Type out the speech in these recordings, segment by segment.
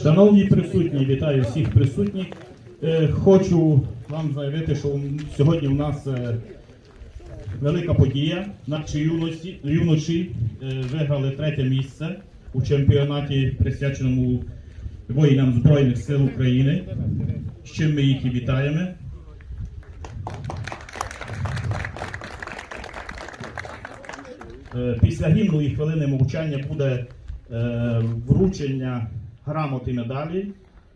Шановні присутні, вітаю всіх присутніх. Е, Хочу вам заявити, що сьогодні у нас е, велика подія. Наші юності, юноші е, виграли третє місце у чемпіонаті, присвяченому воїнам Збройних сил України. З чим ми їх і вітаємо. Після гімну і хвилини мовчання буде вручення грамот медалі,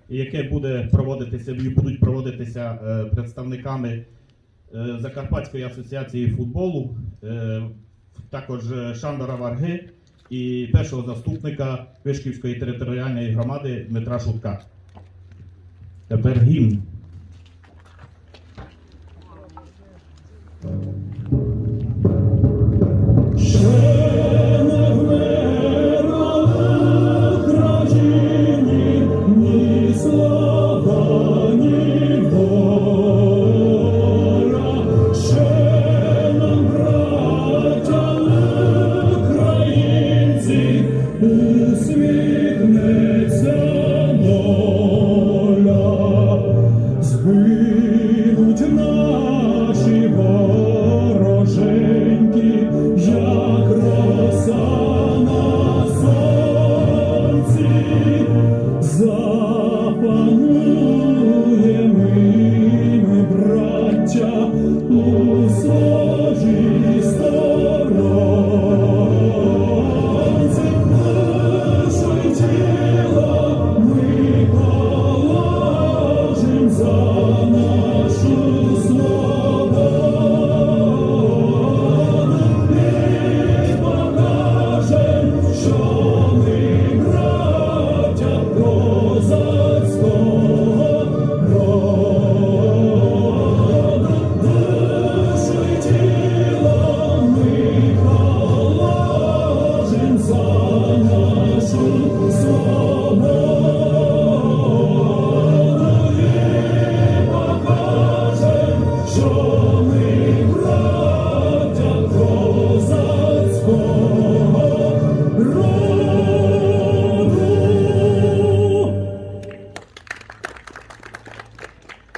яке буде проводитися, будуть проводитися е, представниками е, Закарпатської асоціації футболу, е, також Шандора Варги і першого заступника Вишківської територіальної громади Дмитра Шутка. Тепер гімн.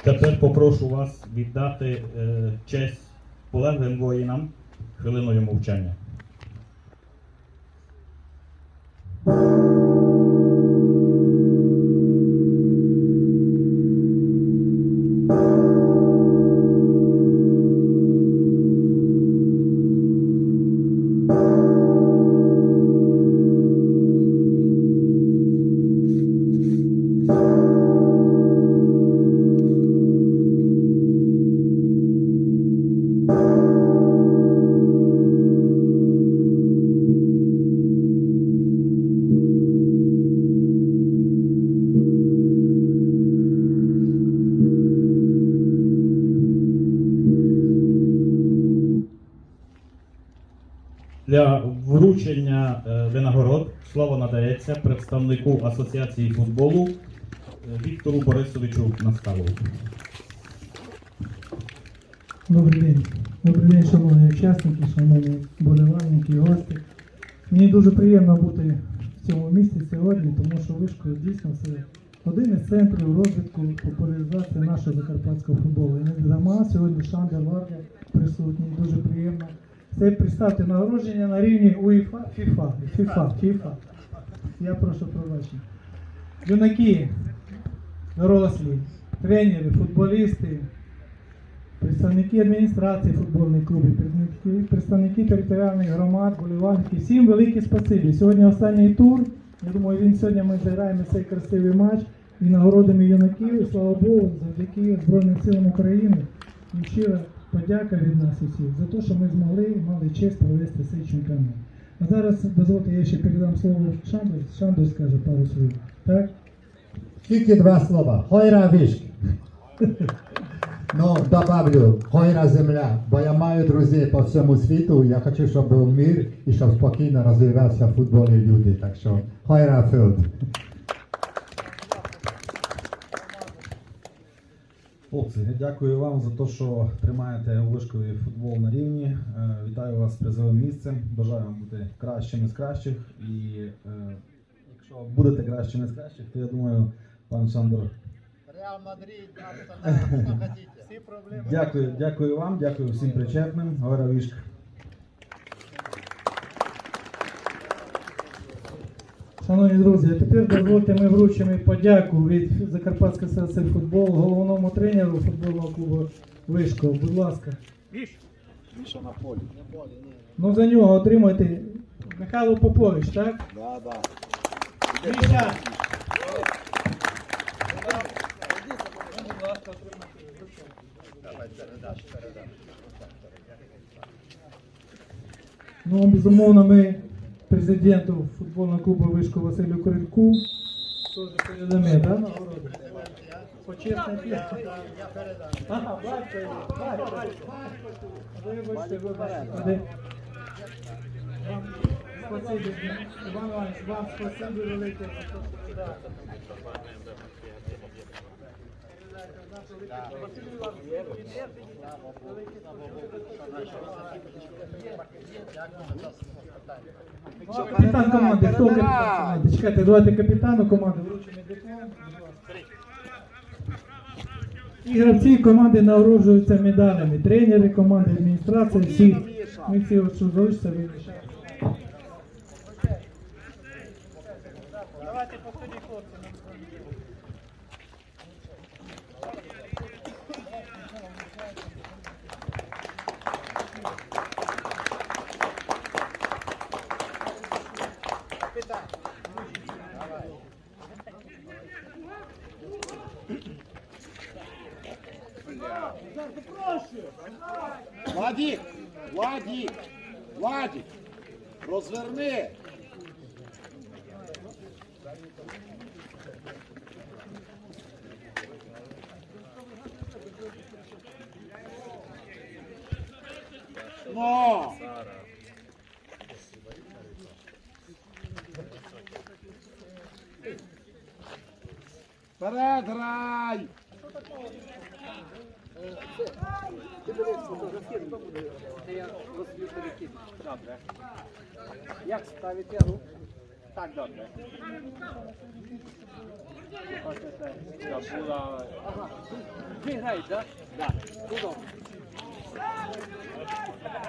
Тепер попрошу вас віддати е, честь полеглим воїнам хвилиною мовчання. Для вручення е, винагород слово надається представнику Асоціації футболу е, Віктору Борисовичу Наставову. Добрий день. Добрий день, шановні учасники, шановні болівальники і гості. Мені дуже приємно бути в цьому місці сьогодні, тому що Вишко дійсно це один із центрів розвитку популяризації нашого закарпатського футболу. І не дарма сьогодні Шандер Варга присутній, дуже приємно. Це представте нагородження на рівні УЄФА, ФІФА, ФІФА, ФІФА. Я прошу пробачення. Юнаки, дорослі, тренери, футболісти, представники адміністрації футбольних клубів, представники, територіальних громад, болівальники. Всім велике спасибі. Сьогодні останній тур. Я думаю, він сьогодні ми зіграємо цей красивий матч і нагородимо юнаків. Слава Богу, завдяки Збройним силам України. І щира подяка від нас усіх за те, що ми змогли мали честь провести цей чемпіонат. А зараз дозвольте, я ще передам слово Шанду. Шанду скаже пару слів. Так? Тільки два слова. Хойра вишки. Ну, добавлю, хойра земля, бо я маю друзів по всьому світу, я хочу, щоб був мир і щоб спокійно розвивався футбол і люди. Так що, хойра філд. Хлопці, дякую вам за те, що тримаєте вишковий футбол на рівні. Е, Вітаю вас з призовим місцем. Бажаю вам бути кращими з кращих. І е, Якщо будете кращими з кращих, то я думаю, пан Шандор. Реал Мадрид. Всі проблеми. Дякую, дякую вам, дякую всім причетним. Гора Вішка. Шановні друзі, а тепер дозвольте ми вручимо подяку від Закарпатської СССР футбол головному тренеру футбольного клубу Вишков. Будь ласка. Міша на полі. Ну за нього отримайте Михайло Попович, так? Да, да. Міша! Ну, безумовно, ми президенту футбольного клубу Вишку Василю Крильку теж передамо, да, нагороду? Почесне п'ятно. Ага, є, батько. Вибачте, вибачте. Спасибі, Іван Іванович, вам спасибі велике Капітан команди, хто капітан команди? Чекайте, давайте капітану команди вручимо диплом. І гравці команди нагороджуються медалями. Тренери команди, адміністрація, всі. Ми всі, що залишиться, вирішаємо. Владік! Владік! Владік! Розверни! Но! Вперед грай! Як ставите руку? Так добре. Ага. Ви граєте, так? Так. Добре.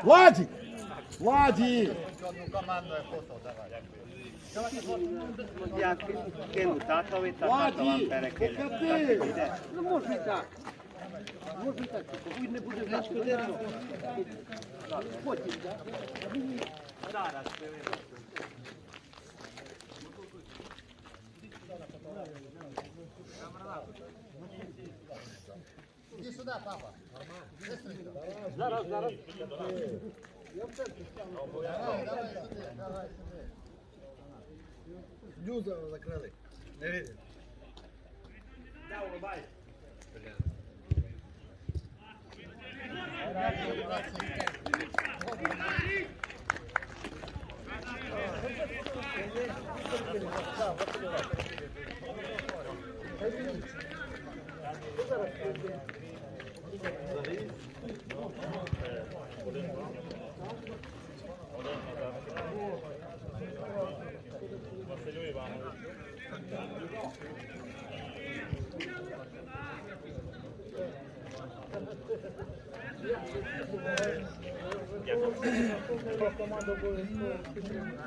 Владік! Владік! Як кину татові, та тато вам. Покати! Ну можна і так. Можна так, типу, будь не буде відшкодено. Ну, Потім, так? Зараз, Іди сюди, папа. Зараз, зараз. Я в центрі стягну. Давай, сюди, давай сюди. Дюза закрыли. Не видно. Да, улыбайся. Василю Івановичу. Команда обов'язково підтримує.